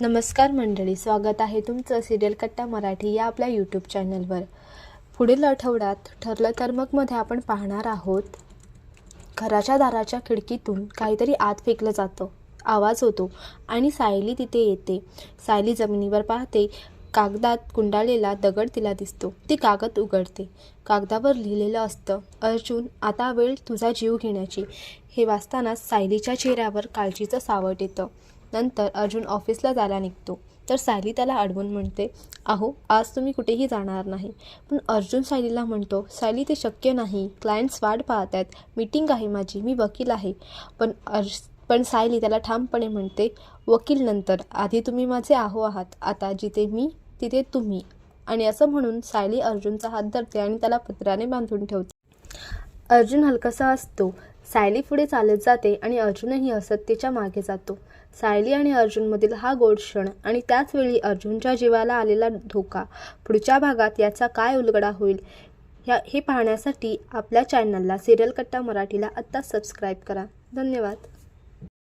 नमस्कार मंडळी स्वागत आहे तुमचं सिरियल कट्टा मराठी या आपल्या यूट्यूब चॅनलवर पुढील आठवड्यात ठरलं तर मगमध्ये आपण पाहणार आहोत घराच्या दाराच्या खिडकीतून काहीतरी आत फेकलं जातं. आवाज होतो आणि सायली तिथे येते. सायली जमिनीवर पाहते कागदात गुंडाळलेला दगड तिला दिसतो. ती कागद उघडते. कागदावर लिहिलेलं असतं अर्जुन आता वेळ तुझा जीव घेण्याची. हे वाचताना सायलीच्या चेहऱ्यावर काळजीचं सावट येतं. नंतर अर्जुन ऑफिसला जायला निघतो. तर सायली त्याला अडवून म्हणते अहो आज तुम्ही कुठेही जाणार नाही. पण अर्जुन सायलीला म्हणतो सायली ते शक्य नाही. क्लायंट्स वाट पाहत आहेत मीटिंग आहे माझी. मी वकील आहे. पण अर्ज पण सायली त्याला ठामपणे म्हणते वकील नंतर. आधी तुम्ही माझे आहो आहात. आता जिथे मी तिथे तुम्ही. आणि असं म्हणून सायली अर्जुनचा हात धरते आणि त्याला पत्राने बांधून ठेवते. अर्जुन हलकासा असतो. सायली पुढे चालत जाते आणि अर्जुनही हसत तिच्यामागे जातो. सायली आणि अर्जुनमधील हा गोड क्षण आणि त्याच वेळी अर्जुनच्या जीवाला आलेला धोका पुढच्या भागात याचा काय उलगडा होईल ह्या हे पाहण्यासाठी आपल्या चॅनलला सिरियल कट्टा मराठीला आत्ताच सबस्क्राईब करा. धन्यवाद.